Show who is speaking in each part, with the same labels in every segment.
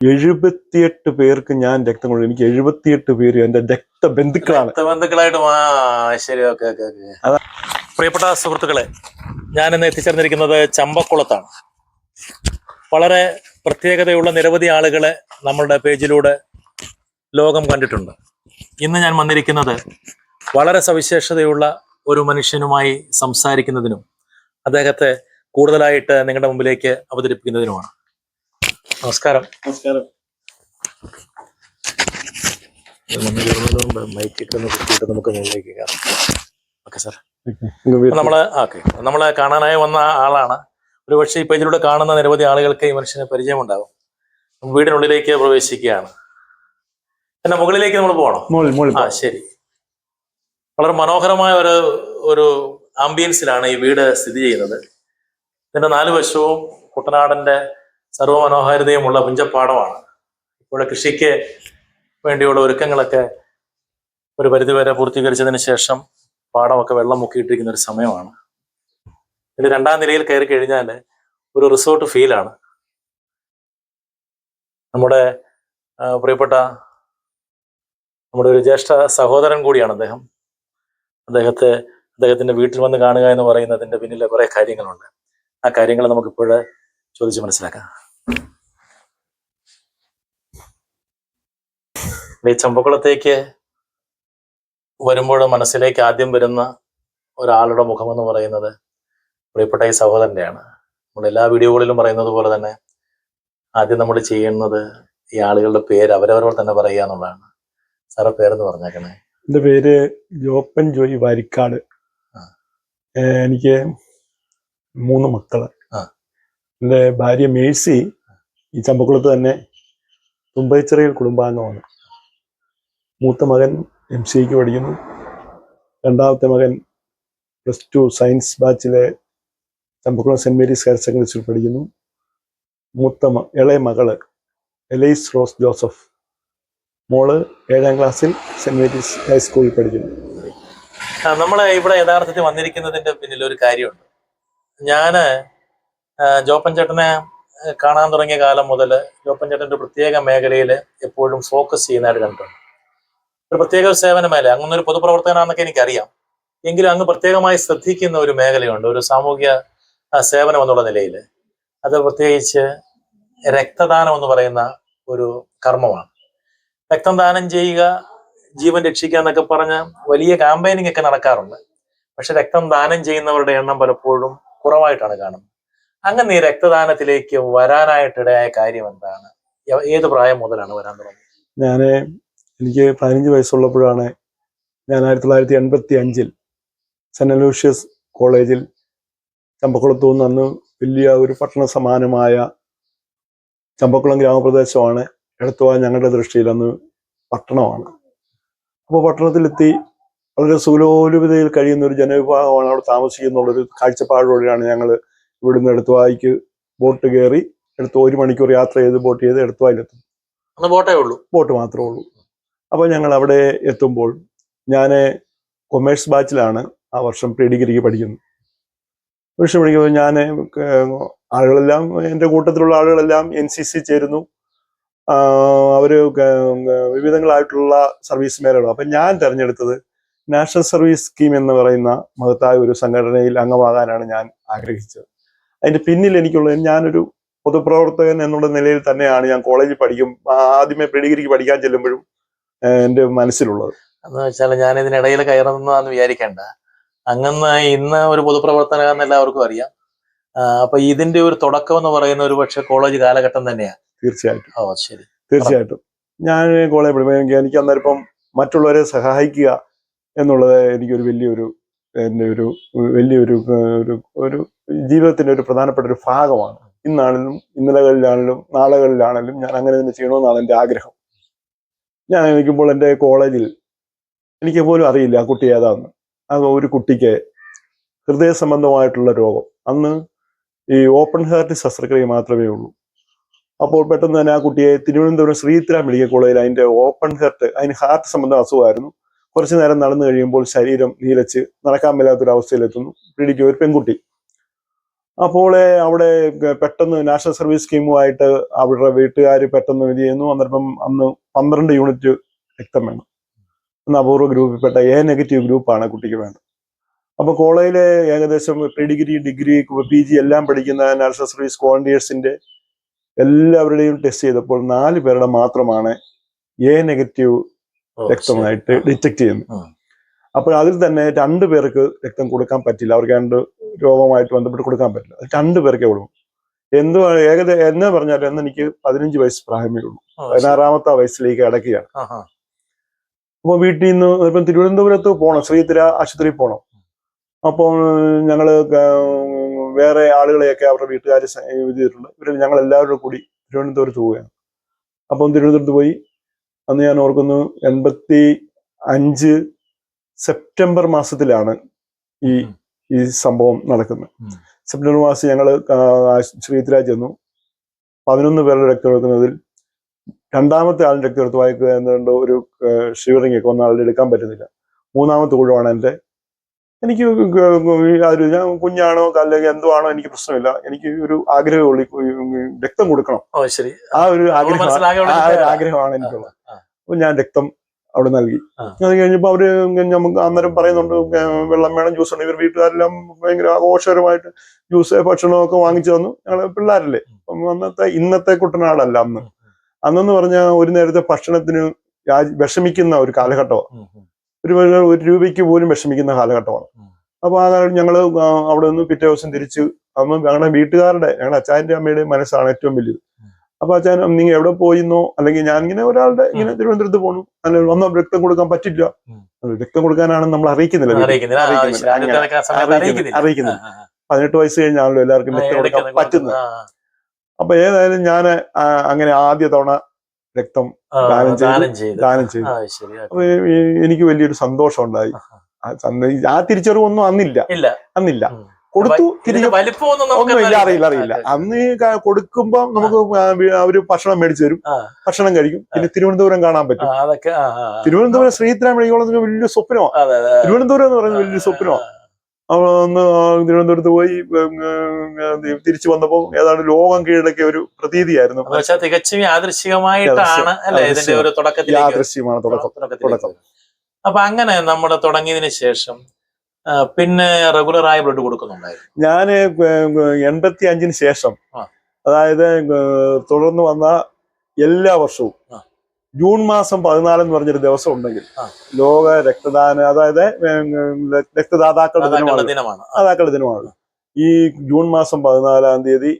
Speaker 1: എഴുപത്തിയെട്ട് പേർക്ക് ഞാൻ രക്തം കൊടുക്കും എനിക്ക് എഴുപത്തിയെട്ട് പേര് എന്റെ രക്തബന്ധുക്കളാണ്
Speaker 2: ബന്ധുക്കളായിട്ടും ആ ശരി ഓക്കെ ഓക്കെ ഓക്കെ. പ്രിയപ്പെട്ട സുഹൃത്തുക്കളെ ഞാൻ ഇന്ന് എത്തിച്ചേർന്നിരിക്കുന്നത് ചമ്പക്കുളത്താണ്. വളരെ പ്രത്യേകതയുള്ള നിരവധി ആളുകളെ നമ്മളുടെ പേജിലൂടെ ലോകം കണ്ടിട്ടുണ്ട്. ഇന്ന് ഞാൻ വന്നിരിക്കുന്നത് വളരെ സവിശേഷതയുള്ള ഒരു മനുഷ്യനുമായി സംസാരിക്കുന്നതിനും അദ്ദേഹത്തെ കൂടുതലായിട്ട് നിങ്ങളുടെ മുമ്പിലേക്ക് അവതരിപ്പിക്കുന്നതിനുമാണ്. നമസ്കാരം.
Speaker 1: നമസ്കാരം.
Speaker 2: നമുക്ക് മുകളിലേക്ക് കയറാം ഓക്കെ. സാർ നമ്മൾ ഓക്കെ നമ്മളെ കാണാനായി വന്ന ആളാണ്. ഒരു പക്ഷേ ഈ പേജിലൂടെ കാണുന്ന നിരവധി ആളുകൾക്ക് ഈ മനുഷ്യന് പരിചയമുണ്ടാകും വീടിനുള്ളിലേക്ക് പ്രവേശിക്കുകയാണ്. പിന്നെ മുകളിലേക്ക് നമ്മൾ പോകണം ആ ശരി. വളരെ മനോഹരമായ ഒരു ഒരു ആംബിയൻസിലാണ് ഈ വീട് സ്ഥിതി ചെയ്യുന്നത്. ഇതിന്റെ നാല് വശവും കുട്ടനാടന്റെ സർവമനോഹാരിതയുമുള്ള പുഞ്ചപ്പാടമാണ്. ഇവിടെ കൃഷിക്ക് വേണ്ടിയുള്ള ഒരുക്കങ്ങളൊക്കെ ഒരു പരിധിവരെ പൂർത്തീകരിച്ചതിന് ശേഷം പാടമൊക്കെ വെള്ളം മുക്കിയിട്ടിരിക്കുന്ന ഒരു സമയമാണ്. ഇത് രണ്ടാം നിലയിൽ കയറി കഴിഞ്ഞാൽ ഒരു റിസോർട്ട് ഫീലാണ്. നമ്മുടെ പ്രിയപ്പെട്ട നമ്മുടെ ഒരു ജ്യേഷ്ഠ സഹോദരൻ കൂടിയാണ് അദ്ദേഹം. അദ്ദേഹത്തെ അദ്ദേഹത്തിന്റെ വീട്ടിൽ വന്ന് കാണുക എന്ന് പറയുന്നതിന്റെ പിന്നിലെ കുറെ കാര്യങ്ങളുണ്ട്. ആ കാര്യങ്ങൾ നമുക്കിപ്പോഴേ ചോദിച്ച് മനസ്സിലാക്കാം. ഈ ചമ്പക്കുളത്തേക്ക് വരുമ്പോൾ മനസ്സിലേക്ക് ആദ്യം വരുന്ന ഒരാളുടെ മുഖമെന്ന് പറയുന്നത് പ്രിയപ്പെട്ട ഈ സഹോദരന്റെയാണ് നമ്മൾ എല്ലാ വീഡിയോകളിലും പറയുന്നത് പോലെ തന്നെ ആദ്യം നമ്മൾ ചെയ്യുന്നത് ഈ ആളുകളുടെ പേര് അവരവരോട് തന്നെ പറയുക എന്നുള്ളതാണ്. സാറെ പേരെന്ന് പറഞ്ഞേക്കണേ.
Speaker 1: എന്റെ പേര് ജോപ്പൻ ജോയി വാരിക്കാട്. എനിക്ക് മൂന്ന്
Speaker 2: മക്കൾ.
Speaker 1: എന്റെ ഭാര്യ മേഴ്സി ഈ ചമ്പക്കുളത്ത് തന്നെ തുമ്പൈച്ചിറയിൽ കുടുംബാംഗമാണ്. മൂത്ത മകൻ എം സിക്ക് പഠിക്കുന്നു. രണ്ടാമത്തെ മകൻ plus two science ബാച്ചിലെ Champakulam Saint Mary's higher secondary സ്കൂളിൽ പഠിക്കുന്നു. മൂത്ത മ- ഇളയ മകൾ എലൈസ് റോസ് ജോസഫ്. മോൾ ഏഴാം ക്ലാസ്സിൽ സെന്റ് മേരീസ് ഹൈസ്കൂളിൽ പഠിക്കുന്നു.
Speaker 2: നമ്മൾ ഇവിടെ യഥാർത്ഥത്തിൽ വന്നിരിക്കുന്നതിന്റെ പിന്നിൽ ഒരു കാര്യമുണ്ട് ഞാൻ ജോപ്പൻ ചേട്ടനെ കാണാൻ തുടങ്ങിയ കാലം മുതൽ ജോപ്പൻ ചേട്ടന്റെ പ്രത്യേക മേഖലയിൽ എപ്പോഴും ഫോക്കസ് ചെയ്യുന്നതായിട്ട് കണ്ടിട്ടുണ്ട്. ഒരു പ്രത്യേക സേവന മേഖല അങ്ങനെ ഒരു പൊതുപ്രവർത്തകനാണെന്നൊക്കെ എനിക്കറിയാം. എങ്കിലും അങ്ങ് പ്രത്യേകമായി ശ്രദ്ധിക്കുന്ന ഒരു മേഖലയുണ്ട് ഒരു സാമൂഹ്യ സേവനം എന്നുള്ള നിലയിൽ അത് പ്രത്യേകിച്ച് രക്തദാനം എന്ന് പറയുന്ന ഒരു കർമ്മമാണ്. രക്തം ദാനം ചെയ്യുക ജീവൻ രക്ഷിക്കുക എന്നൊക്കെ പറഞ്ഞ വലിയ ക്യാമ്പയിനിങ് ഒക്കെ നടക്കാറുണ്ട്. പക്ഷെ രക്തം ദാനം ചെയ്യുന്നവരുടെ എണ്ണം പലപ്പോഴും കുറവായിട്ടാണ് കാണുന്നത്. അങ്ങനെ ഈ രക്തദാനത്തിലേക്ക് വരാനായിട്ടിടയായ കാര്യം എന്താണ്? ഏത് പ്രായം മുതലാണ് വരാൻ തുടങ്ങിയത്
Speaker 1: ഞാൻ എനിക്ക് പതിനഞ്ച് വയസ്സുള്ളപ്പോഴാണ് ഞാൻ ആയിരത്തി തൊള്ളായിരത്തി എൺപത്തി അഞ്ചിൽ സെന്റ് അലൂഷ്യസ് കോളേജിൽ ചമ്പക്കുളത്തു നിന്ന് അന്ന് വലിയ ഒരു പട്ടണ സമാനമായ ചമ്പക്കുളം ഗ്രാമപ്രദേശമാണ്. എടുത്തുവാൻ ഞങ്ങളുടെ ദൃഷ്ടിയിൽ അന്ന് പട്ടണമാണ്. അപ്പോൾ പട്ടണത്തിലെത്തി വളരെ സുലോലുപതയിൽ കഴിയുന്ന ഒരു ജനവിഭാഗമാണ് അവിടെ താമസിക്കുന്നുള്ളൊരു കാഴ്ചപ്പാടോടെയാണ് ഞങ്ങൾ ഇവിടുന്ന് എടുത്തുവായിക്ക് ബോട്ട് കയറി എടുത്ത് ഒരു മണിക്കൂർ യാത്ര ചെയ്ത് ബോട്ട് ചെയ്ത് എടുത്തുവായിലെത്തും
Speaker 2: ബോട്ടേ ഉള്ളൂ.
Speaker 1: ബോട്ട് മാത്രമേ ഉള്ളൂ. അപ്പോൾ ഞങ്ങൾ അവിടെ എത്തുമ്പോൾ ഞാൻ കൊമേഴ്സ് ബാച്ചിലാണ് ആ വർഷം പ്രീ ഡിഗ്രിക്ക് പഠിക്കുന്നത്. വർഷം പഠിക്കുമ്പോൾ ഞാൻ ആളുകളെല്ലാം എന്റെ കൂട്ടത്തിലുള്ള ആളുകളെല്ലാം എൻ സി സി ചേരുന്നു. അവർ വിവിധങ്ങളായിട്ടുള്ള സർവീസ് മേഖലകളും അപ്പം ഞാൻ തിരഞ്ഞെടുത്തത് നാഷണൽ സർവീസ് സ്കീം എന്ന് പറയുന്ന മഹത്തായ ഒരു സംഘടനയിൽ അംഗമാകാനാണ് ഞാൻ ആഗ്രഹിച്ചത്. അതിന്റെ പിന്നിൽ എനിക്കുള്ളത് ഞാനൊരു പൊതുപ്രവർത്തകൻ എന്നുള്ള നിലയിൽ തന്നെയാണ് ഞാൻ കോളേജിൽ പഠിക്കും ആദ്യമേ പ്രീഡിഗ്രിക്ക് പഠിക്കാൻ ചെല്ലുമ്പോഴും എന്റെ എന്റെ മനസ്സിലുള്ളത്.
Speaker 2: എന്ന് വെച്ചാൽ ഞാൻ ഇതിനിടയിൽ കയറുന്നതാന്ന് വിചാരിക്കേണ്ട. അങ്ങനെ ഇന്ന് ഒരു പൊതുപ്രവർത്തക എല്ലാവർക്കും അറിയാം. അപ്പൊ ഇതിന്റെ ഒരു തുടക്കം എന്ന് പറയുന്ന ഒരു പക്ഷെ കോളേജ് കാലഘട്ടം തന്നെയാണ്
Speaker 1: തീർച്ചയായിട്ടും.
Speaker 2: ഓ ശരി.
Speaker 1: തീർച്ചയായിട്ടും. ഞാൻ കോളേജ് പഠിക്കുമ്പോൾ എനിക്ക് അന്നേരം ഇപ്പം മറ്റുള്ളവരെ സഹായിക്കുക എന്നുള്ളത് എനിക്കൊരു വലിയൊരു എന്റെ ഒരു വലിയൊരു ഒരു ഒരു ജീവിതത്തിന്റെ ഒരു പ്രധാനപ്പെട്ട ഒരു ഭാഗമാണ്. ഇന്നാണെങ്കിലും ഇന്നലകളിലാണെങ്കിലും നാളുകളിലാണെങ്കിലും ഞാൻ അങ്ങനെ തന്നെ ചെയ്യണമെന്നാണ് എന്റെ ആഗ്രഹം. ഞാൻ നിൽക്കുമ്പോൾ എന്റെ കോളേജിൽ എനിക്ക് പോലും അറിയില്ല ആ കുട്ടി ഏതാന്ന്. അത് ഒരു കുട്ടിക്ക് ഹൃദയ സംബന്ധമായിട്ടുള്ള രോഗം. അന്ന് ഈ ഓപ്പൺ ഹാർട്ട് ശസ്ത്രക്രിയ മാത്രമേ ഉള്ളൂ. അപ്പോൾ പെട്ടെന്ന് തന്നെ ആ കുട്ടിയെ തിരുവനന്തപുരം ശ്രീത്ര മെഡിക്കൽ കോളേജിൽ അതിന്റെ ഓപ്പൺ ഹാർട്ട് അതിന് ഹാർട്ട് സംബന്ധ അസുഖമായിരുന്നു. കുറച്ചു നേരം നടന്നു കഴിയുമ്പോൾ ശരീരം നീലച്ച് നടക്കാൻ മേലാത്തൊരു അവസ്ഥയിലെത്തുന്നു പിടിക്കും ഒരു പെൺകുട്ടി. അപ്പോൾ അവിടെ പെട്ടെന്ന് നാഷണൽ സർവീസ് സ്കീമുമായിട്ട് അവരുടെ വീട്ടുകാർ പെട്ടെന്ന് ഇത് ചെയ്യുന്നു. അന്നേരം അന്ന് പന്ത്രണ്ട് യൂണിറ്റ് രക്തം വേണം. എന്ന അപൂർവ ഗ്രൂപ്പിൽപ്പെട്ട എ നെഗറ്റീവ് ഗ്രൂപ്പാണ് കുട്ടിക്ക് വേണ്ടത്. അപ്പോൾ കോളേജിലെ ഏകദേശം pre degree degree P G എല്ലാം പഠിക്കുന്ന നാഷണൽ സർവീസ് വോളണ്ടിയേഴ്സിന്റെ എല്ലാവരുടെയും ടെസ്റ്റ് ചെയ്തപ്പോൾ നാല് പേരുടെ മാത്രമാണ് എ നെഗറ്റീവ്
Speaker 2: ഓ,
Speaker 1: രക്തമായിട്ട് ഡിറ്റക്ട്
Speaker 2: ചെയ്യുന്നു.
Speaker 1: അപ്പോൾ അതിൽ തന്നെ രണ്ടു പേർക്ക് രക്തം കൊടുക്കാൻ പറ്റില്ല. അവർക്ക് രണ്ട് രോഗവുമായിട്ട് ബന്ധപ്പെട്ട് കൊടുക്കാൻ പറ്റില്ല. അത് രണ്ട് പേർക്കേ കൊടുക്കും എന്ത് ഏകദേശം എന്നെ പറഞ്ഞാലും എന്ന് എനിക്ക് പതിനഞ്ച് വയസ്സ് പ്രായമേ ഉള്ളൂ. പതിനാറാമത്തെ വയസ്സിലേക്ക് അടക്കുകയാണ്.
Speaker 2: അപ്പൊ
Speaker 1: അപ്പോൾ വീട്ടിൽ നിന്ന് ഇപ്പം തിരുവനന്തപുരത്ത് പോകണം ശ്രീതിര ആശുപത്രിയിൽ പോകണം അപ്പോൾ ഞങ്ങൾ വേറെ ആളുകളെയൊക്കെ അവരുടെ വീട്ടുകാർ ഇത് ചെയ്തിട്ടുണ്ട്. ഇവർ ഞങ്ങൾ എല്ലാവരും കൂടി തിരുവനന്തപുരത്ത് പോവുകയാണ്. അപ്പം തിരുവനന്തപുരത്ത് പോയി അന്ന് ഞാൻ ഓർക്കുന്നു എൺപത്തി അഞ്ച് സെപ്റ്റംബർ മാസത്തിലാണ് ഈ ഈ സംഭവം നടക്കുന്നത്. സെപ്റ്റംബർ മാസം ഞങ്ങൾ ശ്രീത്രാജ് ചെന്നു. പതിനൊന്ന് പേരുടെ രക്തം എടുക്കുന്നതിൽ രണ്ടാമത്തെ ആളിന്റെ രക്തം എടുത്ത് വായിക്കുക എന്നുകൊണ്ട് ഒരു ഷിവറിംഗ് ഒക്കെ ഒന്നും ആളുടെ എടുക്കാൻ പറ്റുന്നില്ല. മൂന്നാമത്തെ കുഴുവാണ് എന്റെ എനിക്ക് അതൊരു ഞാൻ കുഞ്ഞാണോ അല്ലെങ്കിൽ എന്തോ ആണോ എനിക്ക് പ്രശ്നമില്ല. എനിക്ക് ഒരു ആഗ്രഹമുള്ളൂ രക്തം കൊടുക്കണം. ആ ഒരു ആഗ്രഹം ആ ഒരു. ആഗ്രഹമാണ് എനിക്കുള്ളത്. അപ്പൊ ഞാൻ രക്തം അവിടെ നൽകി. അത് കഴിഞ്ഞപ്പോ അവർ നമുക്ക് അന്നേരം പറയുന്നുണ്ട് വെള്ളം വേണം ജ്യൂസ് ഉണ്ട് ഇവർ വീട്ടുകാരെല്ലാം ഭയങ്കര ആഘോഷകരമായിട്ട് ജ്യൂസ് ഭക്ഷണമൊക്കെ വാങ്ങിച്ചു തന്നു. ഞങ്ങൾ പിള്ളേരല്ലേ. അന്നത്തെ ഇന്നത്തെ കുട്ടനാടല്ല അന്ന്. അന്നെന്ന് പറഞ്ഞാൽ ഒരു നേരത്തെ ഭക്ഷണത്തിന് വിഷമിക്കുന്ന ഒരു കാലഘട്ടമാണ്. ഒരു ഒരു രൂപയ്ക്ക് പോലും വിഷമിക്കുന്ന കാലഘട്ടമാണ്.
Speaker 2: ഉം.
Speaker 1: അപ്പൊ ആ കാലം ഞങ്ങൾ അവിടെ നിന്ന് പിറ്റേ ദിവസം തിരിച്ച് അമ്മ ഞങ്ങളുടെ വീട്ടുകാരുടെ ഞങ്ങളുടെ അച്ചായന്റെ അമ്മയുടെ മനസ്സാണ് ഏറ്റവും വലുത്. അപ്പൊ അച്ഛൻ നിങ്ങൾ എവിടെ പോയിന്നോ? അല്ലെങ്കിൽ ഞാൻ ഇങ്ങനെ ഒരാളുടെ ഇങ്ങനെ തിരുവനന്തപുരത്ത് പോകണം അല്ലെങ്കിൽ ഒന്നും രക്തം കൊടുക്കാൻ പറ്റില്ല. രക്തം കൊടുക്കാനാണ് നമ്മൾ അറിയിക്കുന്നില്ല.
Speaker 2: അറിയിക്കുന്നില്ല.
Speaker 1: പതിനെട്ട് വയസ്സ് കഴിഞ്ഞാണല്ലോ എല്ലാവർക്കും രക്തം കൊടുക്കാൻ പറ്റുന്നത്. അപ്പൊ ഏതായാലും ഞാൻ അങ്ങനെ ആദ്യ തവണ രക്തം ദാനം ചെയ്തു.
Speaker 2: ദാനം ചെയ്ത്.
Speaker 1: അപ്പൊ എനിക്ക് വലിയൊരു സന്തോഷം ഉണ്ടായി ആ തിരിച്ചറിവ് ഒന്നും തിരിച്ചറിവൊന്നും അന്നില്ല. അന്നില്ല കൊടുത്തു തിരികെ ഒന്നും ഇല്ല അറിയില്ല. അറിയില്ല അന്ന് കൊടുക്കുമ്പോൾ കൊടുക്കുമ്പോ നമുക്ക് അവർ ഭക്ഷണം മേടിച്ചു തരും. ഭക്ഷണം കഴിക്കും. പിന്നെ തിരുവനന്തപുരം കാണാൻ പറ്റും. തിരുവനന്തപുരം ശ്രീധരാം മെഡിക്കോളത്തിന് വലിയ സ്വപ്നമാണ് തിരുവനന്തപുരം എന്ന് പറയുന്നത് വലിയൊരു സ്വപ്നമാണ് അപ്പൊ അന്ന് തിരുവനന്തപുരത്ത് പോയി തിരിച്ചു വന്നപ്പോ ഏതാണ്ട് ലോകം കീഴടക്കിയ ഒരു പ്രതീതിയായിരുന്നു.
Speaker 2: തികച്ചും യാദൃശികമായിട്ടാണ് ഇതിന്റെ ഒരു
Speaker 1: യാദൃശ്യമാണ് തുടക്കം. തുടക്കം.
Speaker 2: അപ്പൊ അങ്ങനെ നമ്മൾ തുടങ്ങിയതിന് ശേഷം പിന്നെ റെഗുലർ ആയി ബ്ലഡ് കൊടുക്കുന്നുണ്ടായിരുന്നു.
Speaker 1: ഞാൻ എൺപത്തി അഞ്ചിന് ശേഷം അതായത് തുടർന്ന് വന്ന എല്ലാ വർഷവും. ജൂൺ മാസം പതിനാലെന്ന് പറഞ്ഞൊരു ദിവസം ഉണ്ടെങ്കിൽ ലോക രക്തദാന അതായത് രക്തദാതാക്കളുടെ ദിനമാണ്. ദാതാക്കളുടെ ദിനമാണ്. ഈ ജൂൺ മാസം പതിനാലാം തീയതി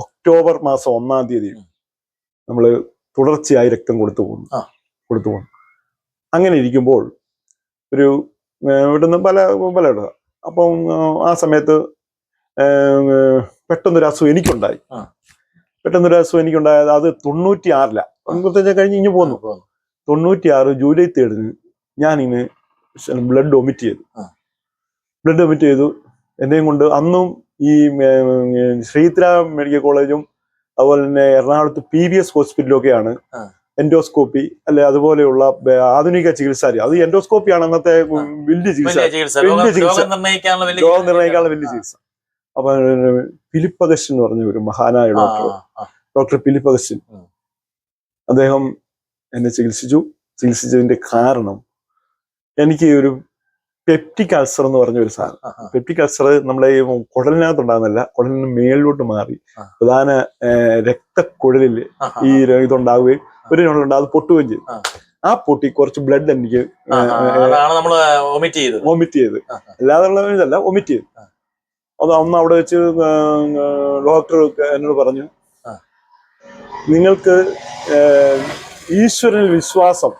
Speaker 1: ഒക്ടോബർ മാസം ഒന്നാം തീയതി നമ്മൾ തുടർച്ചയായി രക്തം കൊടുത്തു പോകുന്നു. കൊടുത്തു പോകുന്നു. അങ്ങനെ ഇരിക്കുമ്പോൾ ഒരു ഇവിടുന്ന് പല പല ഇട. അപ്പം ആ സമയത്ത് പെട്ടെന്നൊരു അസുഖം എനിക്കുണ്ടായി. പെട്ടെന്നൊരു അസുഖം എനിക്കുണ്ടായത് അത് തൊണ്ണൂറ്റി ആറില തൊണ്ണൂറ്റഞ്ച് കഴിഞ്ഞ് ഇഞ്ഞു പോന്നു.
Speaker 2: പോന്നു.
Speaker 1: തൊണ്ണൂറ്റി ആറ് ജൂലൈ തേർഡിന് ഇന്ന് ബ്ലഡ് ഒമിറ്റ് ചെയ്തു. ബ്ലഡ് ഒമിറ്റ് ചെയ്തു. എന്നെയും കൊണ്ട് അന്നും ഈ ശ്രീത്ര മെഡിക്കൽ കോളേജും അതുപോലെ തന്നെ എറണാകുളത്ത് പി വി എസ് ഹോസ്പിറ്റലൊക്കെയാണ് എൻഡോസ്കോപ്പി അല്ലെ അതുപോലെയുള്ള ആധുനിക ചികിത്സാ രീതി അത് എൻഡോസ്കോപ്പിയാണ് അന്നത്തെ വലിയ ചികിത്സ.
Speaker 2: വലിയ ചികിത്സ. രോഗം നിർണയിക്കാനുള്ള വലിയ
Speaker 1: ചികിത്സ. അപ്പൊ ഫിലിപ്പ് അഗസ്റ്റിൻ എന്ന് പറഞ്ഞ ഒരു മഹാനായ ഡോക്ടർ. Doctor Philip Augustine. അദ്ദേഹം എന്നെ ചികിത്സിച്ചു. ചികിത്സിച്ചതിന്റെ കാരണം എനിക്ക് ഒരു പെപ്റ്റിക് അൾസർ എന്ന് പറഞ്ഞ ഒരു സാധനം. പെപ്റ്റിക് അൾസർ നമ്മളെ ഈ കുടലിനകത്ത് ഉണ്ടാകുന്നില്ല കുടലിന് മേളിലോട്ട് മാറി. പ്രധാന രക്തക്കുഴലിൽ ഈ ഇതുണ്ടാവുകയും ഒരു ഞങ്ങളുണ്ട് അത് പൊട്ടുകയും ചെയ്തു.
Speaker 2: ആ.
Speaker 1: പൊട്ടി കുറച്ച് ബ്ലഡ് എനിക്ക്
Speaker 2: വൊമിറ്റ്
Speaker 1: ചെയ്ത്. അല്ലാതെയുള്ള ഇതല്ല വോമിറ്റ് ചെയ്തു. അത് അന്ന് അവിടെ വെച്ച് ഡോക്ടർ എന്നോട് പറഞ്ഞു. നിങ്ങൾക്ക് ഈശ്വരൻ ഈശ്വരനിൽ വിശ്വാസം.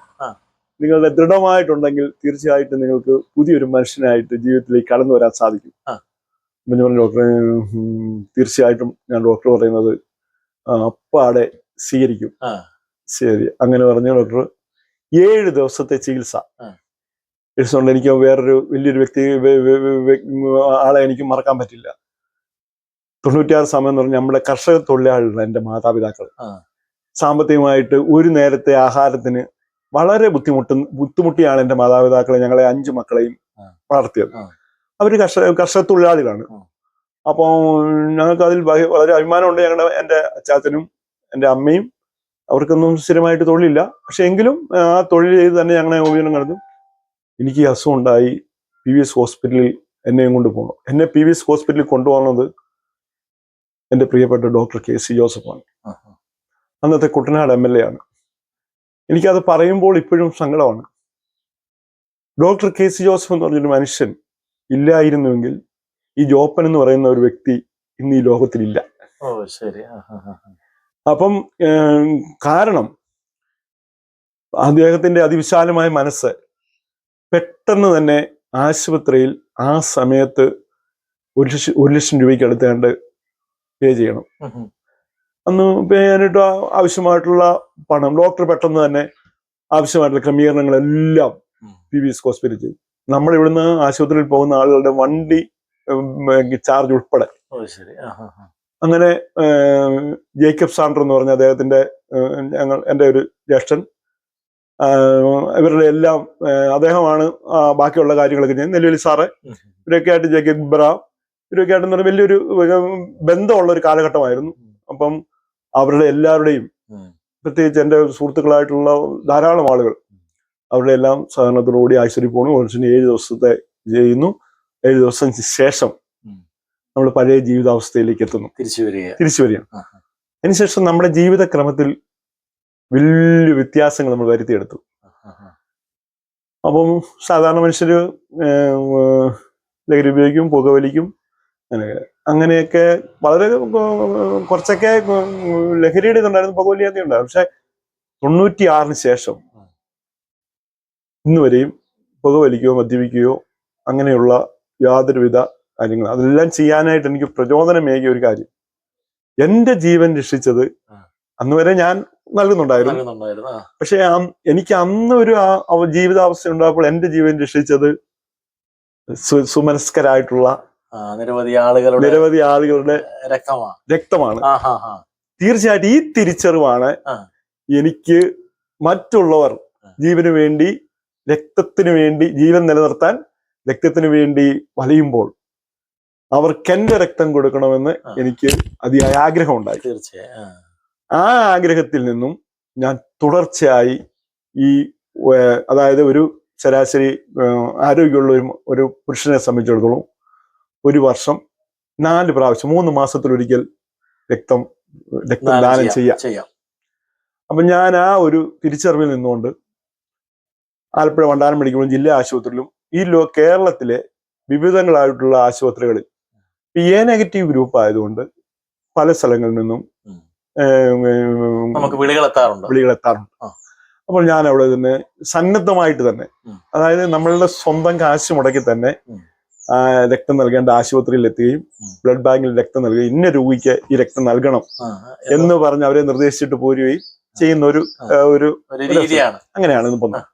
Speaker 1: നിങ്ങളുടെ ദൃഢമായിട്ടുണ്ടെങ്കിൽ തീർച്ചയായിട്ടും നിങ്ങൾക്ക് പുതിയൊരു മനുഷ്യനായിട്ട് ജീവിതത്തിലേക്ക് കടന്നു വരാൻ സാധിക്കും ഞാൻ ഡോക്ടറെ തീർച്ചയായിട്ടും ഞാൻ ഡോക്ടർ പറയുന്നത് അപ്പാടെ സ്വീകരിക്കും. ശരി അങ്ങനെ പറഞ്ഞ ഡോക്ടർ ഏഴ് ദിവസത്തെ ചികിത്സ
Speaker 2: ആ.
Speaker 1: ചികിത്സ കൊണ്ട് എനിക്ക് വേറൊരു വലിയൊരു വ്യക്തി ആളെ എനിക്ക് മറക്കാൻ പറ്റില്ല തൊണ്ണൂറ്റിയാറ് സമയം എന്ന് പറഞ്ഞാൽ നമ്മുടെ കർഷക തൊഴിലാളികളാണ് എന്റെ മാതാപിതാക്കൾ. സാമ്പത്തികമായിട്ട് ഒരു നേരത്തെ ആഹാരത്തിന് വളരെ ബുദ്ധിമുട്ട് ബുദ്ധിമുട്ടിയാണ് എന്റെ മാതാപിതാക്കളെ ഞങ്ങളെ അഞ്ചു മക്കളെയും. വളർത്തിയത്. അവർ കർഷക കർഷക തൊഴിലാളികളാണ്. അപ്പോൾ ഞങ്ങൾക്ക് അതിൽ വളരെ അഭിമാനമുണ്ട് ഞങ്ങളുടെ എന്റെ അച്ചാച്ചനും എന്റെ അമ്മയും. അവർക്കൊന്നും സ്ഥിരമായിട്ട് തൊഴിലില്ല. പക്ഷെ എങ്കിലും ആ തൊഴിൽ ചെയ്ത് തന്നെ ഞങ്ങളെ ഉപയോഗം നടന്നു. എനിക്ക് അസുഖം ഉണ്ടായി. പി വി എസ് ഹോസ്പിറ്റലിൽ എന്നെയും കൊണ്ട് പോകണം. എന്നെ പി വി എസ് ഹോസ്പിറ്റലിൽ കൊണ്ടുപോകുന്നത് എന്റെ പ്രിയപ്പെട്ട ഡോക്ടർ കെ സി ജോസഫാണ്. അന്നത്തെ കുട്ടനാട് എം എൽ എ ആണ്. എനിക്കത് പറയുമ്പോൾ ഇപ്പോഴും സങ്കടമാണ്. ഡോക്ടർ കെ സി ജോസഫ് എന്ന് പറഞ്ഞൊരു മനുഷ്യൻ ഇല്ലായിരുന്നുവെങ്കിൽ ഈ ജോപ്പൻ എന്ന് പറയുന്ന ഒരു വ്യക്തി ഇന്ന് ഈ ലോകത്തിലില്ല. അപ്പം കാരണം അദ്ദേഹത്തിന്റെ അതിവിശാലമായ മനസ്സ് പെട്ടെന്ന് തന്നെ ആശുപത്രിയിൽ ആ സമയത്ത് ഒരു ലക്ഷം ഒരു ലക്ഷം രൂപയ്ക്ക് അടുത്താണ്ട് പേ ചെയ്യണം. അന്ന് പേ ചെയ്യാനായിട്ട് ആവശ്യമായിട്ടുള്ള പണം ഡോക്ടർ പെട്ടെന്ന് തന്നെ ആവശ്യമായിട്ടുള്ള ക്രമീകരണങ്ങളെല്ലാം. പി വി എസ് ഹോസ്പിറ്റലിൽ ചെയ്തു നമ്മൾ ഇവിടുന്ന് ആശുപത്രിയിൽ പോകുന്ന ആളുകളുടെ വണ്ടി ചാർജ് ഉൾപ്പെടെ. അങ്ങനെ ജേക്കബ് സാണ്ടർ എന്ന് പറഞ്ഞ അദ്ദേഹത്തിന്റെ ഞങ്ങൾ എന്റെ ഒരു ജ്യേഷ്ഠൻ ഇവരുടെ എല്ലാം അദ്ദേഹമാണ് ബാക്കിയുള്ള കാര്യങ്ങളൊക്കെ ചെയ്യുന്നത് നെല്ലുവിളി സാറ് ഇവരൊക്കെ ആയിട്ട് ജേക്കബ് ഇബ്രാം ഇവരൊക്കെ ആയിട്ട് എന്ന് പറഞ്ഞാൽ വലിയൊരു ബന്ധമുള്ള ഒരു കാലഘട്ടമായിരുന്നു. അപ്പം അവരുടെ എല്ലാവരുടെയും. പ്രത്യേകിച്ച് എന്റെ സുഹൃത്തുക്കളായിട്ടുള്ള ധാരാളം ആളുകൾ അവരുടെ എല്ലാം സഹകരണത്തോടുകൂടി ആശുപത്രി പോകണം മനുഷ്യന് ഏഴ് ദിവസത്തെ ചെയ്യുന്നു. ഏഴ് ദിവസം ശേഷം നമ്മൾ പഴയ ജീവിതാവസ്ഥയിലേക്ക് എത്തുന്നു.
Speaker 2: തിരിച്ചു വരിക.
Speaker 1: തിരിച്ചു വരികയാണ്. അതിനുശേഷം നമ്മുടെ ജീവിതക്രമത്തിൽ വലിയ വ്യത്യാസങ്ങൾ നമ്മൾ വരുത്തിയെടുത്തു. അപ്പം സാധാരണ മനുഷ്യർ ലഹരി ഉപയോഗിക്കും പുകവലിക്കും അങ്ങനെയൊക്കെ വളരെ കുറച്ചൊക്കെ ലഹരിയുടെ ഇതുണ്ടായിരുന്നു പുകവലിയൊക്കെ ഉണ്ടായിരുന്നു. പക്ഷെ തൊണ്ണൂറ്റി ആറിന് ശേഷം ഇന്ന് വരെയും പുകവലിക്കുകയോ മദ്യപിക്കുകയോ അങ്ങനെയുള്ള യാതൊരുവിധ കാര്യങ്ങൾ അതെല്ലാം ചെയ്യാനായിട്ട് എനിക്ക് പ്രചോദനമേകിയ ഒരു കാര്യം. എന്റെ ജീവൻ രക്ഷിച്ചത് അന്ന് വരെ ഞാൻ നൽകുന്നുണ്ടായിരുന്നു. പക്ഷെ എനിക്ക് അന്ന് ഒരു ജീവിതാവസ്ഥ ഉണ്ടായപ്പോൾ എന്റെ ജീവൻ രക്ഷിച്ചത് സുമനസ്കരായിട്ടുള്ള
Speaker 2: നിരവധി ആളുകളുടെ
Speaker 1: നിരവധി ആളുകളുടെ
Speaker 2: രക്തമാണ്.
Speaker 1: രക്തമാണ് തീർച്ചയായിട്ടും ഈ തിരിച്ചറിവാണ്
Speaker 2: എനിക്ക്
Speaker 1: മറ്റുള്ളവർ. ജീവന് വേണ്ടി രക്തത്തിന് വേണ്ടി ജീവൻ നിലനിർത്താൻ രക്തത്തിന് വേണ്ടി വലയുമ്പോൾ അവർക്ക് എന്റെ രക്തം കൊടുക്കണമെന്ന് എനിക്ക് അതിയായ ആഗ്രഹം ഉണ്ടായി.
Speaker 2: തീർച്ചയായും ആ.
Speaker 1: ആഗ്രഹത്തിൽ നിന്നും ഞാൻ തുടർച്ചയായി ഈ അതായത് ഒരു ശരാശരി ആരോഗ്യമുള്ള ഒരു ഒരു പുരുഷനെ സംബന്ധിച്ചിടത്തോളം ഒരു വർഷം നാല് പ്രാവശ്യം മൂന്ന് മാസത്തിലൊരിക്കൽ രക്തം രക്തം
Speaker 2: ദാനം
Speaker 1: ദാനം ചെയ്യാം അപ്പൊ ഞാൻ ആ ഒരു തിരിച്ചറിവിൽ നിന്നുകൊണ്ട് ആലപ്പുഴ വണ്ടാനം മെഡിക്കൽ ജില്ലാ ആശുപത്രിയിലും ഈ ലോ കേരളത്തിലെ വിവിധങ്ങളായിട്ടുള്ള ആശുപത്രികളിൽ എ നെഗറ്റീവ് ഗ്രൂപ്പ് ആയതുകൊണ്ട് പല സ്ഥലങ്ങളിൽ നിന്നും വിളികളെത്താറുണ്ട്
Speaker 2: നമുക്ക് വിളികൾ എത്താറുണ്ട്
Speaker 1: അപ്പോൾ ഞാൻ അവിടെ തന്നെ സന്നദ്ധമായിട്ട് തന്നെ അതായത് നമ്മളുടെ സ്വന്തം കാശ് മുടക്കി തന്നെ രക്തം നൽകേണ്ട ആശുപത്രിയിൽ എത്തുകയും ബ്ലഡ് ബാങ്കിൽ രക്തം നൽകുകയും ഇന്ന രോഗിക്ക് ഈ രക്തം നൽകണം എന്ന് പറഞ്ഞ് അവരെ നിർദ്ദേശിച്ചിട്ട് പോരുകയും ചെയ്യുന്ന ഒരു ഒരു
Speaker 2: രീതിയാണ്.
Speaker 1: അങ്ങനെയാണ് ഇന്ന് പോകുന്നത്.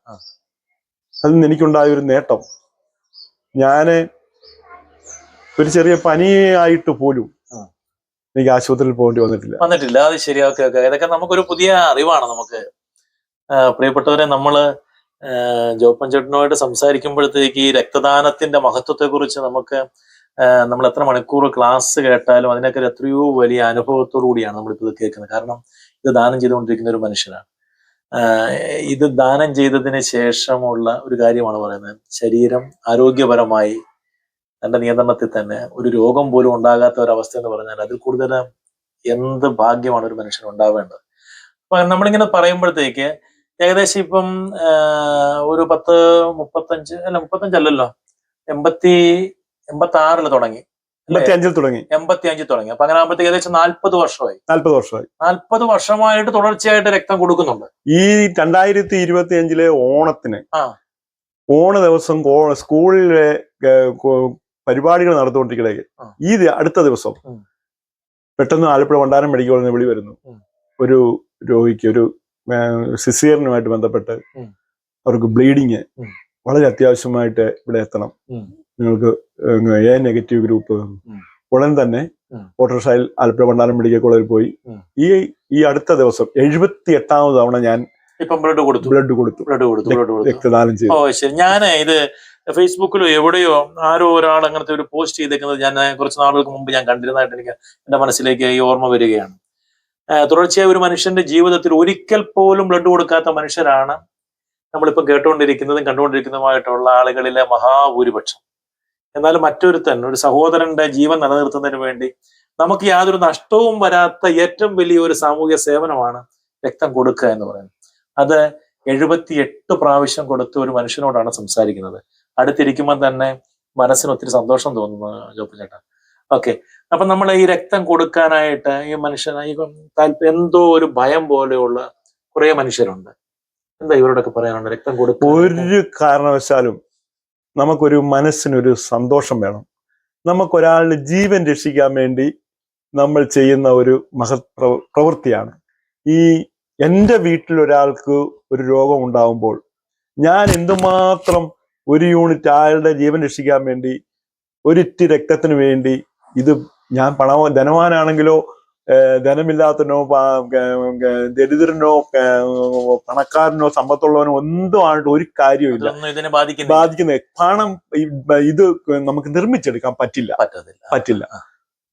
Speaker 1: അതിൽ നിന്ന് എനിക്കുണ്ടായ ഒരു നേട്ടം. ഞാൻ ഒരു ചെറിയ പനിയായിട്ട് പോലും എനിക്ക് ആശുപത്രിയിൽ പോകേണ്ടി വന്നിട്ടില്ല.
Speaker 2: വന്നിട്ടില്ല. അത് ശരി ഓക്കെ ഓക്കെ ഇതൊക്കെ നമുക്കൊരു പുതിയ അറിവാണ് നമുക്ക്. പ്രിയപ്പെട്ടവരെ നമ്മൾ ജോപ്പൻ ചേട്ടനുമായിട്ട് സംസാരിക്കുമ്പോഴത്തേക്ക് ഈ രക്തദാനത്തിന്റെ മഹത്വത്തെ കുറിച്ച് നമുക്ക് നമ്മൾ എത്ര മണിക്കൂർ ക്ലാസ് കേട്ടാലും അതിനൊക്കെ എത്രയോ വലിയ അനുഭവത്തോടു കൂടിയാണ് നമ്മളിപ്പോൾ ഇത് കേൾക്കുന്നത്. കാരണം ഇത് ദാനം ചെയ്തുകൊണ്ടിരിക്കുന്ന ഒരു മനുഷ്യനാണ്. ഇത് ദാനം ചെയ്തതിന് ശേഷമുള്ള ഒരു കാര്യമാണ് പറയുന്നത്. ശരീരം ആരോഗ്യപരമായി തന്റെ നിയന്ത്രണത്തിൽ തന്നെ ഒരു രോഗം പോലും ഉണ്ടാകാത്ത ഒരവസ്ഥ എന്ന് പറഞ്ഞാൽ അതിൽ കൂടുതൽ എന്ത് ഭാഗ്യമാണ് ഒരു മനുഷ്യൻ ഉണ്ടാവേണ്ടത്? അപ്പൊ നമ്മളിങ്ങനെ പറയുമ്പോഴത്തേക്ക് ഏകദേശം ഇപ്പം ഒരു പത്ത് മുപ്പത്തഞ്ച് അല്ല മുപ്പത്തഞ്ചല്ലല്ലോ. എൺപത്തി എൺപത്തി ആറിൽ തുടങ്ങി.
Speaker 1: എൺപത്തി അഞ്ചിൽ തുടങ്ങി.
Speaker 2: എൺപത്തി അഞ്ചിൽ തുടങ്ങി. അപ്പൊ അങ്ങനെ ആകുമ്പോഴത്തേക്ക് ഏകദേശം നാല്പത് വർഷമായി.
Speaker 1: നാല്പത് വർഷമായി.
Speaker 2: നാല്പത് വർഷമായിട്ട് തുടർച്ചയായിട്ട് രക്തം കൊടുക്കുന്നുണ്ട്.
Speaker 1: ഈ രണ്ടായിരത്തി ഇരുപത്തി അഞ്ചിലെ ഓണത്തിന്. ഓണ ദിവസം സ്കൂളിലെ പരിപാടികൾ നടത്തുകൊണ്ടിരിക്കലേക്ക് ഈ അടുത്ത ദിവസം പെട്ടെന്ന് ആലപ്പുഴ വണ്ടാനം മെഡിക്കൽ കോളേജിൽ വിളി വരുന്നു. ഒരു രോഗിക്ക് ഒരു സിസിയറിനുമായിട്ട് ബന്ധപ്പെട്ട് അവർക്ക് ബ്ലീഡിങ് വളരെ അത്യാവശ്യമായിട്ട് ഇവിടെ എത്തണം. നിങ്ങൾക്ക് എ നെഗറ്റീവ് ഗ്രൂപ്പ്. ഉടൻ തന്നെ. ഓട്ടോറിക്ഷയിൽ ആലപ്പുഴ വണ്ടാനം മെഡിക്കൽ കോളേജിൽ പോയി. ഈ ഈ അടുത്ത ദിവസം എഴുപത്തി എട്ടാമത് തവണ ഞാൻ
Speaker 2: ബ്ലഡ് കൊടുത്തു.
Speaker 1: ബ്ലഡ് കൊടുത്തു.
Speaker 2: ബ്ലഡ് കൊടുത്തു ബ്ലഡ് കൊടുത്തു.
Speaker 1: രക്തദാനം
Speaker 2: ഓ ശരി. ഞാൻ ഇത് ഫേസ്ബുക്കിലോ എവിടെയോ ആരോ ഒരാൾ അങ്ങനത്തെ ഒരു പോസ്റ്റ് ചെയ്തേക്കുന്നത് ഞാൻ കുറച്ച് നാളുകൾക്ക് മുമ്പ് ഞാൻ കണ്ടിരുന്നതായിട്ട് എനിക്ക് എന്റെ മനസ്സിലേക്ക് ഈ ഓർമ്മ വരികയാണ്. തുടർച്ചയായ ഒരു മനുഷ്യന്റെ ജീവിതത്തിൽ ഒരിക്കൽ പോലും ബ്ലഡ് കൊടുക്കാത്ത മനുഷ്യരാണ് നമ്മളിപ്പോൾ കേട്ടുകൊണ്ടിരിക്കുന്നതും കണ്ടുകൊണ്ടിരിക്കുന്നതുമായിട്ടുള്ള ആളുകളിലെ മഹാഭൂരിപക്ഷം. എന്നാൽ മറ്റൊരുത്തൻ ഒരു സഹോദരന്റെ ജീവൻ നിലനിർത്തുന്നതിന് വേണ്ടി നമുക്ക് യാതൊരു നഷ്ടവും വരാത്ത ഏറ്റവും വലിയ ഒരു സാമൂഹിക സേവനമാണ് രക്തം കൊടുക്കുക എന്ന് പറയുന്നത്. അത് എഴുപത്തി എട്ട് പ്രാവശ്യം കൊടുത്ത ഒരു മനുഷ്യനോടാണ് സംസാരിക്കുന്നത്. അടുത്തിരിക്കുമ്പോൾ തന്നെ മനസ്സിന് ഒത്തിരി സന്തോഷം തോന്നുന്നു ജോപ്പ് ചേട്ടാ ഓക്കെ അപ്പൊ നമ്മൾ ഈ രക്തം കൊടുക്കാനായിട്ട് ഈ മനുഷ്യൻ ഈ താല്പര്യം എന്തോ ഒരു ഭയം പോലെയുള്ള കുറെ മനുഷ്യരുണ്ട്. എന്താ ഇവരോടൊക്കെ പറയാനുണ്ട് രക്തം കൊടുക്കുക
Speaker 1: ഒരു കാരണവശാലും നമുക്കൊരു മനസ്സിനൊരു സന്തോഷം വേണം. നമുക്കൊരാളുടെ ജീവൻ രക്ഷിക്കാൻ വേണ്ടി നമ്മൾ ചെയ്യുന്ന ഒരു മഹത് പ്രവൃത്തിയാണ്. ഈ എന്റെ വീട്ടിൽ ഒരാൾക്ക് ഒരു രോഗം ഉണ്ടാകുമ്പോൾ ഞാൻ എന്തുമാത്രം ഒരു യൂണിറ്റ് ആളുടെ ജീവൻ രക്ഷിക്കാൻ വേണ്ടി ഒരിറ്റി രക്തത്തിന് വേണ്ടി ഇത് ഞാൻ പണവ ധനവാനാണെങ്കിലോ ധനമില്ലാത്തനോ ദരിദ്രനോ പണക്കാരനോ സമ്പത്തുള്ളവനോ ഒന്നും ആയിട്ട് ഒരു കാര്യമില്ല ബാധിക്കുന്നത് പണം ഇത് നമുക്ക് നിർമ്മിച്ചെടുക്കാൻ പറ്റില്ല. പറ്റില്ല.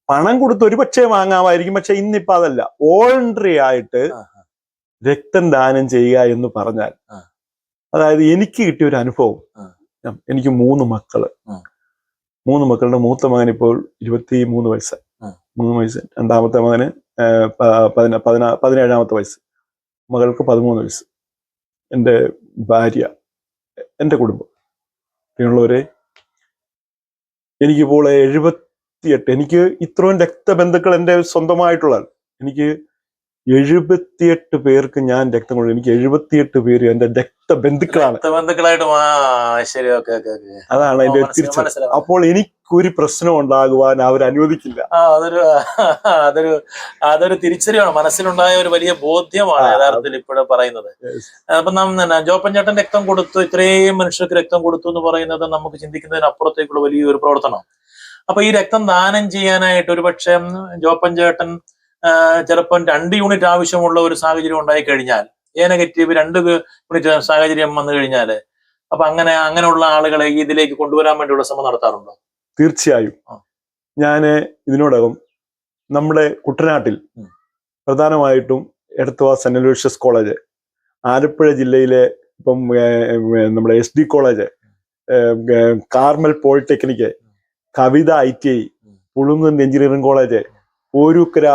Speaker 1: പണം കൊടുത്ത് ഒരു പക്ഷേ വാങ്ങാമായിരിക്കും. പക്ഷെ ഇന്നിപ്പോ അതല്ല. വോളണ്ടറി ആയിട്ട് രക്തം ദാനം ചെയ്യുക എന്ന് പറഞ്ഞാൽ അതായത് എനിക്ക് കിട്ടിയ ഒരു അനുഭവം. എനിക്ക് മൂന്ന്
Speaker 2: മക്കൾ.
Speaker 1: മൂന്ന് മക്കളുടെ മൂത്ത മകൻ ഇപ്പോൾ ഇരുപത്തി മൂന്ന് വയസ്സ് മൂന്ന് വയസ്സ്. രണ്ടാമത്തെ മകന് പതിനേഴാമത്തെ വയസ്സ്. മകൾക്ക് പതിമൂന്ന് വയസ്സ്. എന്റെ ഭാര്യ എന്റെ കുടുംബം. ഇങ്ങനെയുള്ളവരെ എനിക്കിപ്പോൾ എഴുപത്തിയെട്ട് എനിക്ക് ഇത്രയും രക്തബന്ധുക്കൾ എന്റെ സ്വന്തമായിട്ടുള്ള എനിക്ക് എഴുപത്തിയെട്ട് പേർക്ക് ഞാൻ രക്തം കൊടുക്കും എനിക്ക് എഴുപത്തിയെട്ട് പേര് എന്റെ രക്തബന്ധുക്കളാണ്
Speaker 2: ബന്ധുക്കളായിട്ട് ശരി ഓക്കെ ഓക്കെ ഓക്കെ.
Speaker 1: അതാണ് എന്റെ തിരിച്ചു. അപ്പോൾ എനിക്കൊരു പ്രശ്നം ഉണ്ടാകുവാൻ അവർ അനുവദിക്കില്ല.
Speaker 2: അതൊരു അതൊരു അതൊരു തിരിച്ചറിവാണ്. മനസ്സിലുണ്ടായ ഒരു വലിയ ബോധ്യമാണ് യഥാർത്ഥത്തിൽ ഇപ്പോഴും പറയുന്നത്. അപ്പൊ നാം ജോപ്പൻ ചേട്ടൻ രക്തം കൊടുത്തു ഇത്രയും മനുഷ്യർക്ക് രക്തം കൊടുത്തു എന്ന് പറയുന്നത് നമുക്ക് ചിന്തിക്കുന്നതിന് അപ്പുറത്തേക്കുള്ള വലിയൊരു പ്രവർത്തനം അപ്പൊ ഈ രക്തം ദാനം ചെയ്യാനായിട്ട് ഒരു പക്ഷേ ജോപ്പൻ ചേട്ടൻ ചിലപ്പം രണ്ട് യൂണിറ്റ് ആവശ്യമുള്ള ഒരു സാഹചര്യം ഉണ്ടായി കഴിഞ്ഞാൽ എ നെഗറ്റീവ് രണ്ട് യൂണിറ്റ് സാഹചര്യം വന്നു കഴിഞ്ഞാൽ അപ്പൊ അങ്ങനെ അങ്ങനെയുള്ള ആളുകളെ ഇതിലേക്ക് കൊണ്ടുവരാൻ വേണ്ടിയുള്ള ശ്രമം നടത്താറുണ്ടോ?
Speaker 1: തീർച്ചയായും.
Speaker 2: ഞാൻ
Speaker 1: ഞാൻ ഇതിനോടകം നമ്മുടെ കുട്ടനാട്ടിൽ പ്രധാനമായിട്ടും Edathua Saint Aloysius college Alappuzha ജില്ലയിലെ ഇപ്പം നമ്മുടെ S D college Carmel polytechnic Kavitha I T I
Speaker 2: ഉം.
Speaker 1: Engineering college Oorukkara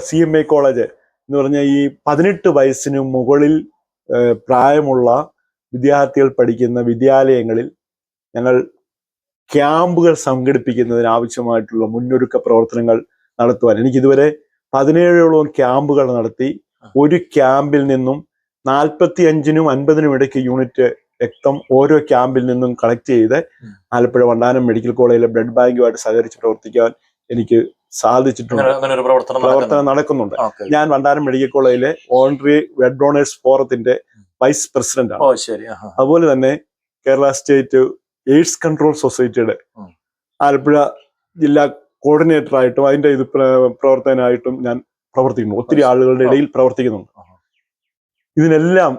Speaker 1: C M I college എന്ന് പറഞ്ഞ ഈ പതിനെട്ട് വയസ്സിന് മുകളിൽ പ്രായമുള്ള വിദ്യാർത്ഥികൾ പഠിക്കുന്ന വിദ്യാലയങ്ങളിൽ ഞങ്ങൾ ക്യാമ്പുകൾ സംഘടിപ്പിക്കുന്നതിന് ആവശ്യമായിട്ടുള്ള മുന്നൊരുക്ക പ്രവർത്തനങ്ങൾ നടത്തുവാൻ എനിക്കിതുവരെ പതിനേഴോളം ക്യാമ്പുകൾ നടത്തി ഒരു ക്യാമ്പിൽ നിന്നും നാൽപ്പത്തി അഞ്ചിനും അൻപതിനും ഇടയ്ക്ക് യൂണിറ്റ് രക്തം ഓരോ ക്യാമ്പിൽ നിന്നും കളക്ട് ചെയ്ത്. ആലപ്പുഴ വണ്ടാനം മെഡിക്കൽ കോളേജിലെ ബ്ലഡ് ബാങ്കുമായിട്ട് സഹകരിച്ച് പ്രവർത്തിക്കാൻ എനിക്ക് സാധിച്ചിട്ടുണ്ട്.
Speaker 2: പ്രവർത്തനം നടക്കുന്നുണ്ട്.
Speaker 1: ഞാൻ വണ്ടാരം മെഡിക്കൽ കോളേജിലെ വോളണ്ടറി വെഡ് ഡോണേഴ്സ് ഫോറത്തിന്റെ വൈസ് പ്രസിഡന്റ് ആണ്. അതുപോലെ തന്നെ കേരള സ്റ്റേറ്റ് എയ്ഡ്സ് കൺട്രോൾ സൊസൈറ്റിയുടെ ആലപ്പുഴ ജില്ലാ കോർഡിനേറ്റർ ആയിട്ടും അതിന്റെ ഇത് പ്ര- പ്രവർത്തകനായിട്ടും ഞാൻ പ്രവർത്തിക്കുന്നു. ഒത്തിരി ആളുകളുടെ ഇടയിൽ പ്രവർത്തിക്കുന്നുണ്ട്. ഇതിനെല്ലാം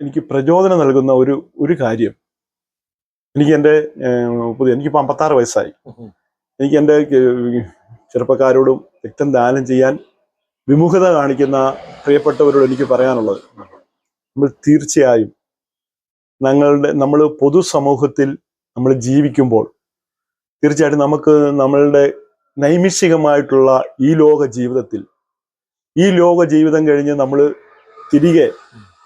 Speaker 1: എനിക്ക് പ്രചോദനം നൽകുന്ന ഒരു ഒരു കാര്യം. എനിക്ക് എന്റെ പുതിയ എനിക്കിപ്പോൾ അമ്പത്താറ് വയസ്സായി. എനിക്ക് എന്റെ ചെറുപ്പക്കാരോടും രക്തം ദാനം ചെയ്യാൻ വിമുഖത കാണിക്കുന്ന പ്രിയപ്പെട്ടവരോട് എനിക്ക് പറയാനുള്ളത് നമ്മൾ തീർച്ചയായും ഞങ്ങളുടെ നമ്മൾ പൊതുസമൂഹത്തിൽ നമ്മൾ ജീവിക്കുമ്പോൾ തീർച്ചയായിട്ടും നമുക്ക് നമ്മളുടെ നൈമിഷികമായിട്ടുള്ള ഈ ലോക ജീവിതത്തിൽ ഈ ലോക ജീവിതം കഴിഞ്ഞ് നമ്മൾ തിരികെ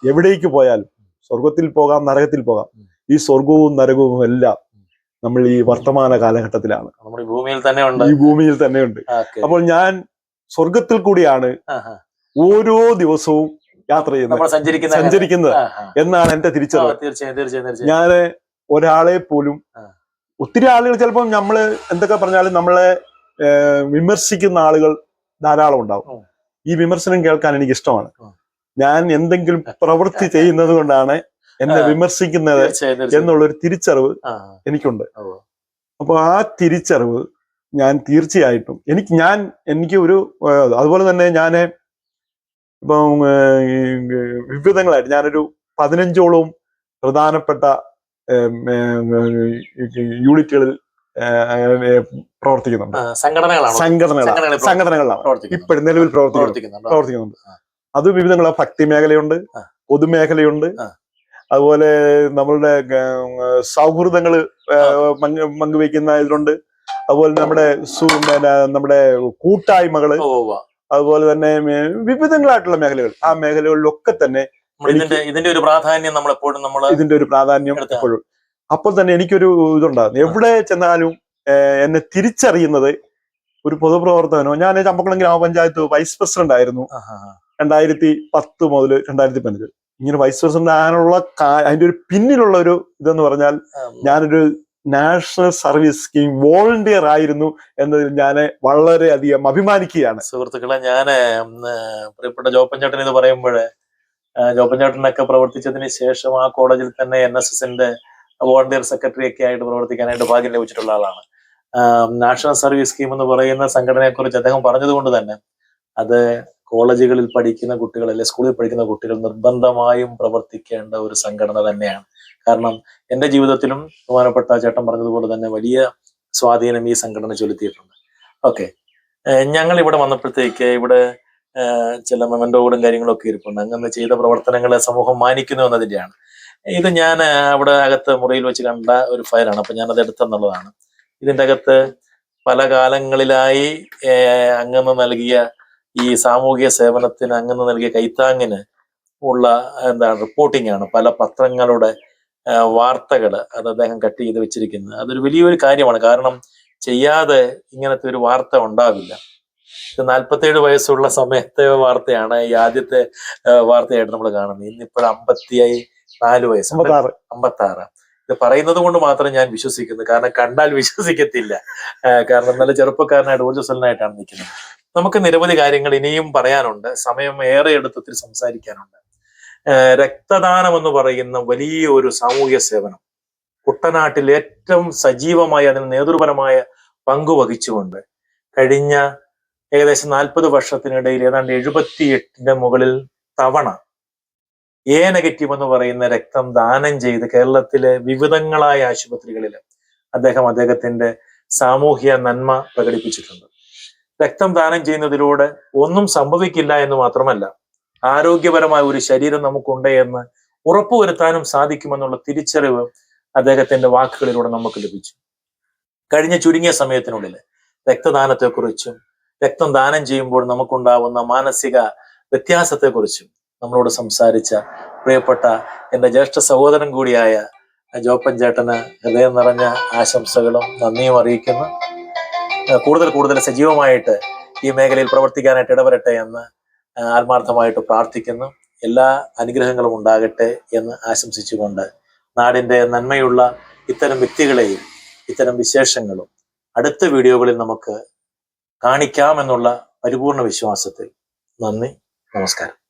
Speaker 1: എവിടേക്ക് പോയാലും സ്വർഗത്തിൽ പോകാം നരകത്തിൽ പോകാം ഈ സ്വർഗവും നരകവും എല്ലാം നമ്മൾ ഈ വർത്തമാന കാലഘട്ടത്തിലാണ്.
Speaker 2: നമ്മുടെ ഈ ഭൂമിയിൽ തന്നെ ഉണ്ട്.
Speaker 1: ഈ ഭൂമിയിൽ തന്നെ
Speaker 2: ഉണ്ട്.
Speaker 1: അപ്പോൾ ഞാൻ സ്വർഗത്തിൽ കൂടിയാണ് ഓരോ ദിവസവും യാത്ര ചെയ്യുന്നത്. സഞ്ചരിക്കുന്നത് എന്നാണ് എന്റെ തിരിച്ചറിവ്. ഞാൻ ഒരാളെ പോലും. ഒത്തിരി ആളുകൾ ചിലപ്പോൾ നമ്മൾ എന്തൊക്കെ പറഞ്ഞാലും നമ്മളെ വിമർശിക്കുന്ന ആളുകൾ ധാരാളം ഉണ്ടാവും. ഈ വിമർശനം കേൾക്കാൻ എനിക്ക് ഇഷ്ടമാണ് ഞാൻ എന്തെങ്കിലും പ്രവൃത്തി ചെയ്യുന്നത് കൊണ്ടാണ് എന്നെ. വിമർശിക്കുന്നത് എന്നുള്ളൊരു തിരിച്ചറിവ് എനിക്കുണ്ട്.
Speaker 2: അപ്പൊ
Speaker 1: അപ്പോൾ ആ തിരിച്ചറിവ് ഞാൻ തീർച്ചയായിട്ടും എനിക്ക് ഞാൻ എനിക്ക് ഒരു അതുപോലെ തന്നെ ഞാൻ ഇപ്പം വിവിധങ്ങളായിട്ട് ഞാനൊരു പതിനഞ്ചോളവും പ്രധാനപ്പെട്ട യൂണിറ്റുകളിൽ പ്രവർത്തിക്കുന്നുണ്ട്.
Speaker 2: സംഘടനകളാണ്?
Speaker 1: സംഘടനകളാണ് ഇപ്പോഴും നിലവിൽ
Speaker 2: പ്രവർത്തിക്കുന്നുണ്ട്.
Speaker 1: പ്രവർത്തിക്കുന്നുണ്ട്? അത് വിവിധങ്ങളാണ് ഭക്തി മേഖലയുണ്ട് പൊതുമേഖലയുണ്ട്. അതുപോലെ നമ്മളുടെ സൗഹൃദങ്ങൾ പങ്കുവെക്കുന്ന ഇതിലുണ്ട്. അതുപോലെ നമ്മുടെ നമ്മുടെ
Speaker 2: കൂട്ടായ്മകൾ.
Speaker 1: അതുപോലെ തന്നെ വിവിധങ്ങളായിട്ടുള്ള മേഖലകൾ. ആ മേഖലകളിലൊക്കെ തന്നെ
Speaker 2: ഇതിന്റെ ഇതിന്റെ ഒരു പ്രാധാന്യം നമ്മൾ എപ്പോഴും നമ്മൾ
Speaker 1: ഇതിന്റെ ഒരു പ്രാധാന്യം എപ്പോഴും. അപ്പോൾ തന്നെ എനിക്കൊരു ഇതുണ്ടാകുന്നു എവിടെ ചെന്നാലും എന്നെ തിരിച്ചറിയുന്നത് ഒരു പൊതുപ്രവർത്തകനോ ഞാൻ ചമ്പക്കുളം ഗ്രാമപഞ്ചായത്ത് വൈസ് പ്രസിഡന്റ് ആയിരുന്നു രണ്ടായിരത്തി പത്ത് മുതൽ രണ്ടായിരത്തി പതിനഞ്ച്. ഇങ്ങനെ വൈസ് പ്രസിഡന്റ് ആകാനുള്ള അതിന്റെ ഒരു പിന്നിലുള്ള ഒരു ഇതെന്ന് പറഞ്ഞാൽ ഞാനൊരു നാഷണൽ സർവീസ് സ്കീം വോളണ്ടിയർ ആയിരുന്നു എന്നതിൽ ഞാൻ വളരെയധികം അഭിമാനിക്കുകയാണ്.
Speaker 2: സുഹൃത്തുക്കളെ ഞാൻ പ്രിയപ്പെട്ട ജോപ്പൻ ചേട്ടൻ ഇത് പറയുമ്പോൾ ജോപ്പൻ ചേട്ടനൊക്കെ പ്രവർത്തിച്ചതിന് ശേഷം ആ കോളേജിൽ തന്നെ എൻ എസ് എസിന്റെ വോളണ്ടിയർ സെക്രട്ടറി ഒക്കെ ആയിട്ട് പ്രവർത്തിക്കാനായിട്ട് ഭാഗ്യം ലഭിച്ചിട്ടുള്ള ആളാണ്. നാഷണൽ സർവീസ് സ്കീം എന്ന് പറയുന്ന സംഘടനയെക്കുറിച്ച് അദ്ദേഹം പറഞ്ഞതുകൊണ്ട് തന്നെ അത് കോളേജുകളിൽ പഠിക്കുന്ന കുട്ടികൾ അല്ലെ സ്കൂളിൽ പഠിക്കുന്ന കുട്ടികൾ നിർബന്ധമായും പ്രവർത്തിക്കേണ്ട ഒരു സംഘടന തന്നെയാണ്. കാരണം എന്റെ ജീവിതത്തിലും ബഹുമാനപ്പെട്ട ചേട്ടൻ പറഞ്ഞതുപോലെ തന്നെ വലിയ സ്വാധീനം ഈ സംഘടന ചെലുത്തിയിട്ടുണ്ട്. ഓക്കെ ഞങ്ങൾ ഇവിടെ വന്നപ്പോഴത്തേക്ക് ഇവിടെ ചില മെമന്റോകളും കാര്യങ്ങളൊക്കെ ഇരിപ്പുണ്ട്. അങ്ങനെ ചെയ്ത പ്രവർത്തനങ്ങളെ സമൂഹം മാനിക്കുന്നു എന്നതിന്റെയാണ് ഇത് ഞാൻ അവിടെ അകത്ത് മുറിയിൽ വെച്ച് കണ്ട ഒരു ഫയലാണ്. അപ്പൊ ഞാനത് എടുത്തെന്നുള്ളതാണ്. ഇതിന്റെ അകത്ത് പല കാലങ്ങളിലായി അങ്ങന്ന് നൽകിയ ഈ സാമൂഹിക സേവനത്തിന് അങ്ങനെ നൽകിയ കൈത്താങ്ങിന് ഉള്ള എന്താണ് റിപ്പോർട്ടിംഗ് ആണ് പല പത്രങ്ങളുടെ വാർത്തകൾ അത് അദ്ദേഹം കട്ട് ചെയ്ത് വെച്ചിരിക്കുന്നത്. അതൊരു വലിയൊരു കാര്യമാണ്. കാരണം ചെയ്യാതെ ഇങ്ങനത്തെ ഒരു വാർത്ത ഉണ്ടാവില്ല. ഇത് നാൽപ്പത്തേഴ് വയസ്സുള്ള സമയത്തെ വാർത്തയാണ് ഈ ആദ്യത്തെ വാർത്തയായിട്ട് നമ്മൾ കാണുന്നത്. ഇന്നിപ്പോൾ അമ്പത്തിയായി നാല് വയസ്സ്. അമ്പത്തി ആറ് ഇത് പറയുന്നത് കൊണ്ട് മാത്രം ഞാൻ വിശ്വസിക്കുന്നു. കാരണം കണ്ടാൽ വിശ്വസിക്കത്തില്ല. കാരണം നല്ല ചെറുപ്പക്കാരനായിട്ട് ഊർജസ്വലനായിട്ടാണ് നിൽക്കുന്നത്. നമുക്ക് നിരവധി കാര്യങ്ങൾ ഇനിയും പറയാനുണ്ട്. സമയം ഏറെ എടുത്തത്തിൽ സംസാരിക്കാനുണ്ട്. രക്തദാനം എന്ന് പറയുന്ന വലിയ ഒരു സാമൂഹ്യ സേവനം. കുട്ടനാട്ടിൽ ഏറ്റവും സജീവമായി അതിന് നേതൃപരമായ പങ്കുവഹിച്ചുകൊണ്ട് കഴിഞ്ഞ ഏകദേശം നാൽപ്പത് വർഷത്തിനിടയിൽ ഏതാണ്ട് എഴുപത്തി എട്ടിന്റെ മുകളിൽ തവണ എ നെഗറ്റീവ് എന്ന് പറയുന്ന രക്തം ദാനം ചെയ്ത് കേരളത്തിലെ വിവിധങ്ങളായ ആശുപത്രികളിൽ അദ്ദേഹം അദ്ദേഹത്തിന്റെ സാമൂഹ്യ നന്മ പ്രകടിപ്പിച്ചിട്ടുണ്ട്. രക്തം ദാനം ചെയ്യുന്നതിലൂടെ ഒന്നും സംഭവിക്കില്ല എന്ന് മാത്രമല്ല ആരോഗ്യപരമായ ഒരു ശരീരം നമുക്കുണ്ട് എന്ന് ഉറപ്പുവരുത്താനും സാധിക്കുമെന്നുള്ള തിരിച്ചറിവ് അദ്ദേഹത്തിന്റെ വാക്കുകളിലൂടെ നമുക്ക് ലഭിച്ചു. കഴിഞ്ഞ ചുരുങ്ങിയ സമയത്തിനുള്ളിൽ രക്തദാനത്തെക്കുറിച്ചും രക്തം ദാനം ചെയ്യുമ്പോൾ നമുക്കുണ്ടാവുന്ന മാനസിക വ്യത്യാസത്തെക്കുറിച്ചും നമ്മളോട് സംസാരിച്ച പ്രിയപ്പെട്ട എന്റെ ജ്യേഷ്ഠ സഹോദരൻ കൂടിയായ ജോപ്പൻ ചേട്ടന് ഹൃദയം നിറഞ്ഞ ആശംസകളും നന്ദിയും അറിയിക്കുന്നു. കൂടുതൽ കൂടുതൽ സജീവമായിട്ട് ഈ മേഖലയിൽ പ്രവർത്തിക്കാനായിട്ട് ഇടവരട്ടെ എന്ന് ആത്മാർത്ഥമായിട്ട് പ്രാർത്ഥിക്കുന്നു. എല്ലാ അനുഗ്രഹങ്ങളും ഉണ്ടാകട്ടെ എന്ന് ആശംസിച്ചുകൊണ്ട് നാടിന്റെ നന്മയുള്ള ഇത്തരം വ്യക്തികളെയും ഇത്തരം വിശേഷങ്ങളും അടുത്ത വീഡിയോകളിൽ നമുക്ക് കാണിക്കാമെന്നുള്ള പരിപൂർണ വിശ്വാസത്തിൽ നന്ദി നമസ്കാരം.